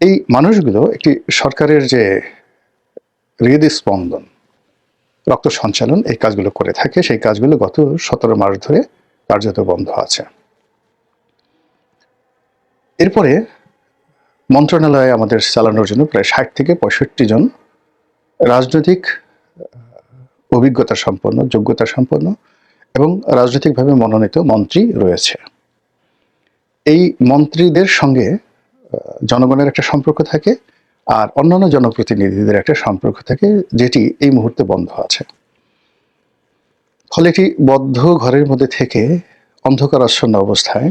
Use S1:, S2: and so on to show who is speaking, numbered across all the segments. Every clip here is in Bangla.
S1: এই মানুষগুলো একটি সরকারের যে হৃদস্পন্দন, রক্ত সঞ্চালন, এই কাজগুলো করে থাকে। সেই কাজগুলো গত সতেরো মাস ধরে কার্যত বন্ধ আছে। এরপরে মন্ত্রণালয়ে আমাদের চালানোর জন্য প্রায় ষাট থেকে পঁয়ষট্টি জন রাজনৈতিক অভিজ্ঞতা সম্পন্ন, যোগ্যতা সম্পন্ন এবং রাজনৈতিকভাবে মনোনীত মন্ত্রী রয়েছে। এই মন্ত্রীদের সঙ্গে জনগণের একটা সম্পর্ক থাকে আর অন্যান্য জনপ্রতিনিধিদের একটা সম্পর্ক থাকে যেটি এই মুহূর্তে বন্ধ আছে। ফলে এটি বদ্ধ ঘরের মধ্যে থেকে অন্ধকারাচ্ছন্ন অবস্থায়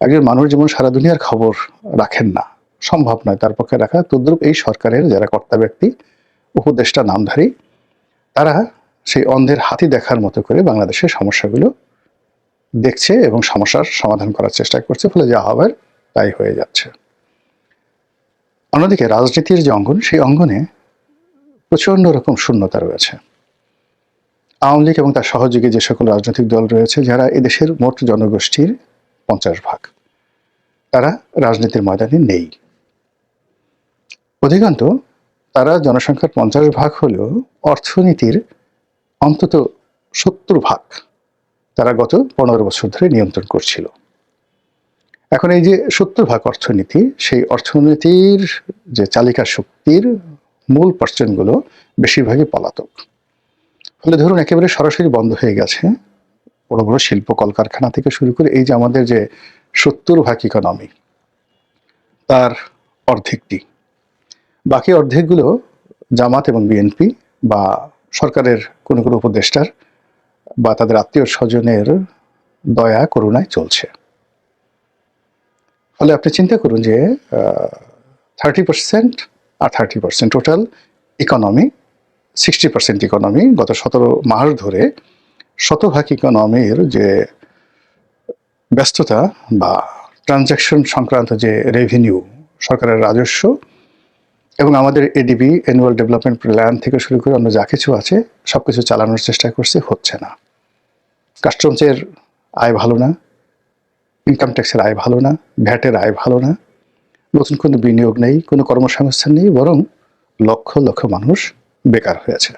S1: একজন মানুষ যেমন সারা দুনিয়ার খবর রাখেন না, সম্ভব নয় তার পক্ষে রাখা। তদ্রুপ এই সরকারের যারা কর্তা ব্যক্তি, উপদেষ্টা, নামধারী, তারা সেই অন্ধের হাতি দেখার মতো করে বাংলাদেশের সমস্যাগুলো দেখছে এবং সমস্যার সমাধান করার চেষ্টা করছে। ফলে যা হবার তাই হয়ে যাচ্ছে। অন্যদিকে রাজনীতির যে অঙ্গন, সেই অঙ্গনে প্রচণ্ড রকম শূন্যতা রয়েছে। আওয়ামী লীগ এবং তার সহযোগী যে সকল রাজনৈতিক দল রয়েছে, যারা এদেশের মোট জনগোষ্ঠীর পঞ্চাশ ভাগ, তারা রাজনীতির ময়দানে নেই। অধিকান্ত তারা জনসংখ্যার পঞ্চাশ ভাগ হলেও অর্থনীতির অন্তত সত্তর ভাগ তারা গত পনেরো বছর ধরে নিয়ন্ত্রণ করছিল। এখন এই যে সত্তর ভাগ অর্থনীতি, সেই অর্থনীতির যে চালিকা শক্তির মূল পার্সেন্টগুলো বেশিরভাগই পলাতক। ফলে ধরুন একেবারে সরাসরি বন্ধ হয়ে গেছে বড় বড় শিল্প কলকারখানা থেকে শুরু করে এই যে আমাদের যে সত্তর ভাগ ইকোনমি তার অর্ধেকটি। বাকি অর্ধেকগুলো জামাত এবং বিএনপি বা সরকারের কোনো কোনো উপদেষ্টার বা তাদের আত্মীয় স্বজনের দয়া, করুণায় চলছে। ফলে আপনি চিন্তা করুন যে থার্টি পার্সেন্ট আর thirty percent total economy sixty percent economy গত সতেরো মাস ধরে শতভাগ ইকোনমির যে ব্যস্ততা বা ট্রানজ্যাকশন সংক্রান্ত যে রেভিনিউ সরকারের রাজস্ব এবং আমাদের এডিবি অ্যানুয়াল ডেভেলপমেন্ট প্ল্যান থেকে শুরু করে অন্য যা কিছু আছে সব কিছু চালানোর চেষ্টা করছে, হচ্ছে না। কাস্টমসের আয় ভালো না। ইনকাম ট্যাক্সের আয় ভালো না ভ্যাটের আয় ভালো না, নতুন কোনো বিনিয়োগ নেই, কোনো কর্মসংস্থান নেই, বরং লক্ষ লক্ষ মানুষ বেকার হয়েছে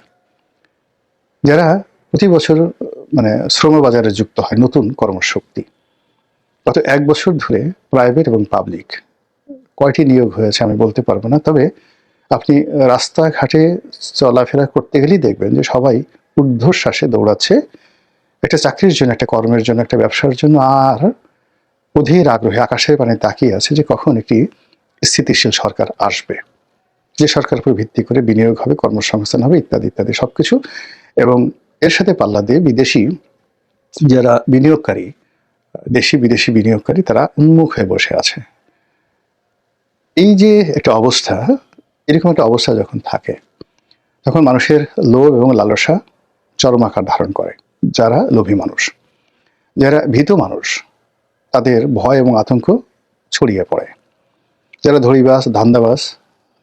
S1: যারা প্রতি বছর মানে শ্রম বাজারে যুক্ত হয় নতুন কর্মশক্তি, গত এক বছর ধরে প্রাইভেট এবং পাবলিক কয়টি নিয়োগ হয়েছে আমি বলতে পারব না, তবে আপনি রাস্তাঘাটে চলাফেরা করতে গেলেই দেখবেন যে সবাই ঊর্ধ্বশ্বাসে দৌড়াচ্ছে। একটা চাকরির জন্য, একটা কর্মের জন্য, একটা ব্যবসার জন্য, আর অধীর আগ্রহে আকাশের পানে তাকিয়ে আছে যে কখন একটি স্থিতিশীল সরকার আসবে। যে সরকার উপর ভিত্তি করে বিনিয়োগ হবে, কর্মসংস্থান হবে, ইত্যাদি ইত্যাদি সবকিছু। এবং এর সাথে পাল্লা দিয়ে বিদেশি যারা বিনিয়োগকারী, দেশি বিদেশি বিনিয়োগকারী, তারা উন্মুখ হয়ে বসে আছে। এই যে একটা অবস্থা, এরকম একটা অবস্থা যখন থাকে, তখন মানুষের লোভ এবং লালসা চরম আকার ধারণ করে। যারা লোভী মানুষ, যারা ভীত মানুষ তাদের ভয় এবং আতঙ্ক ছড়িয়ে পড়ে। যারা ধরিবাস ধান্দাবাস,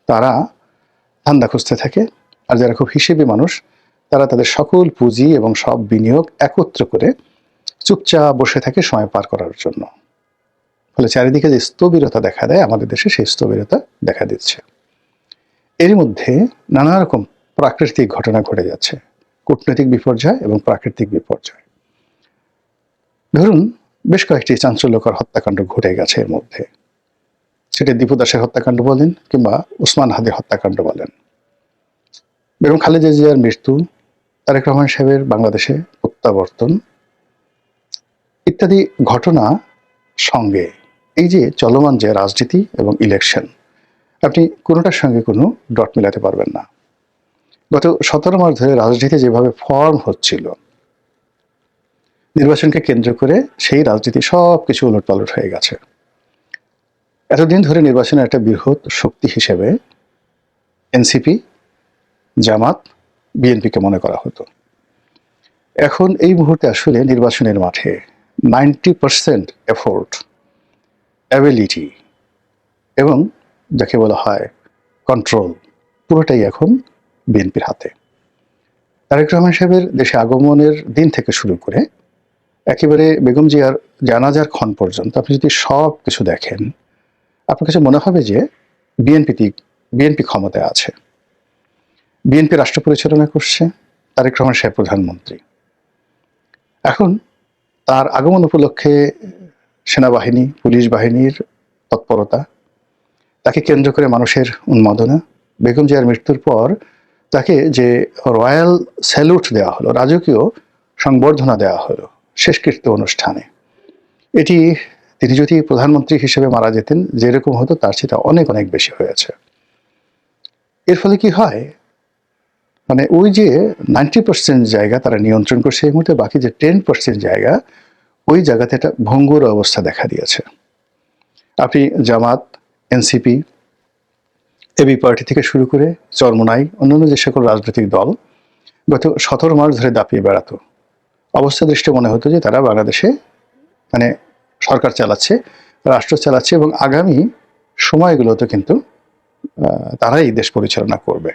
S1: তারা ধান্দা খুঁজতে থাকে আর যারা খুব হিসেবে মানুষ, তারা তাদের সকল পুঁজি এবং সব বিনিয়োগ একত্র করে চুপচাপ বসে থাকে সময় পার করার জন্য। ফলে চারিদিকে যে স্থবিরতা দেখা দেয়, আমাদের দেশে সেই স্থবিরতা দেখা দিচ্ছে। এর মধ্যে নানা রকম প্রাকৃতিক ঘটনা ঘটে যাচ্ছে। কূটনৈতিক বিপর্যয় এবং প্রাকৃতিক বিপর্যয়। ধরুন বেশ কয়েকটি চাঞ্চল্যকর হত্যাকাণ্ড ঘটে গেছে এর মধ্যে। সেটা দীপু দাসের হত্যাকাণ্ড বলেন কিংবা উসমান হাদির হত্যাকাণ্ড বলেন। বেগম খালেদা জিয়ার মৃত্যু, তারেক রহমান সাহেবের বাংলাদেশে প্রত্যাবর্তন ইত্যাদি ঘটনা সঙ্গে এই যে চলমান যে রাজনীতি এবং ইলেকশন আপনি কোনোটার সঙ্গে কোনো ডট মিলাতে পারবেন না। গত সতেরো মাস ধরে রাজনীতি যেভাবে ফর্ম হচ্ছিল নির্বাচনকে কেন্দ্র করে সেই রাজনীতি সব কিছু উলটপালট হয়ে গেছে। এতদিন ধরে নির্বাচনের একটা বৃহৎ শক্তি হিসেবে এনসিপি, জামাত, বিএনপিকে মনে করা হতো। এখন এই মুহূর্তে আসলে নির্বাচনের মাঠে নাইনটি পার্সেন্ট এফোর্ট, অ্যাবিলিটি এবং যাকে বলা হয় কন্ট্রোল পুরোটাই এখন বিএনপির হাতে। তারেক রহমান সাহেবের দেশে আগমনের দিন থেকে শুরু করে একেবারে বেগম জিয়ার জানাজার ক্ষণ পর্যন্ত আপনি যদি সব কিছু দেখেন, আপনার কাছে মনে হবে যে বিএনপি বিএনপি ক্ষমতায় আছে। বিএনপি রাষ্ট্র পরিচালনা করছে, তারেক রহমান সাহেব প্রধানমন্ত্রী। এখন তার আগমন উপলক্ষে সেনাবাহিনী, পুলিশ বাহিনীর তৎপরতা, তাকে কেন্দ্র করে মানুষের উন্মাদনা, বেগম জিয়ার মৃত্যুর পর তাকে যে রয়্যাল স্যালুট দেওয়া হলো, রাজকীয় সংবর্ধনা দেওয়া হলো শেষকৃত্য অনুষ্ঠানে। এটি তিনি যদি প্রধানমন্ত্রী হিসেবে মারা যেতেন, যেরকম হতো তার সেটা অনেক অনেক বেশি হয়েছে। এর ফলে কি হয়? মানে ওই যে নাইনটি পার্সেন্ট জায়গা তারা নিয়ন্ত্রণ করছে এই মুহূর্তে, বাকি যে টেন পার্সেন্ট জায়গা, ওই জায়গাতে একটা ভঙ্গুর অবস্থা দেখা দিয়েছে। আপনি জামাত, এনসিপি, এবি পার্টি থেকে শুরু করে চরমোনাই, অন্যান্য যে সকল রাজনৈতিক দল, গত সতেরো মাস ধরে দাপিয়ে বেড়াতো। অবস্থা দৃষ্টি মনে হতো যে তারা বাংলাদেশে মানে সরকার চালাচ্ছে, রাষ্ট্র চালাচ্ছে এবং আগামী সময়গুলোতে কিন্তু তারাই দেশ পরিচালনা করবে।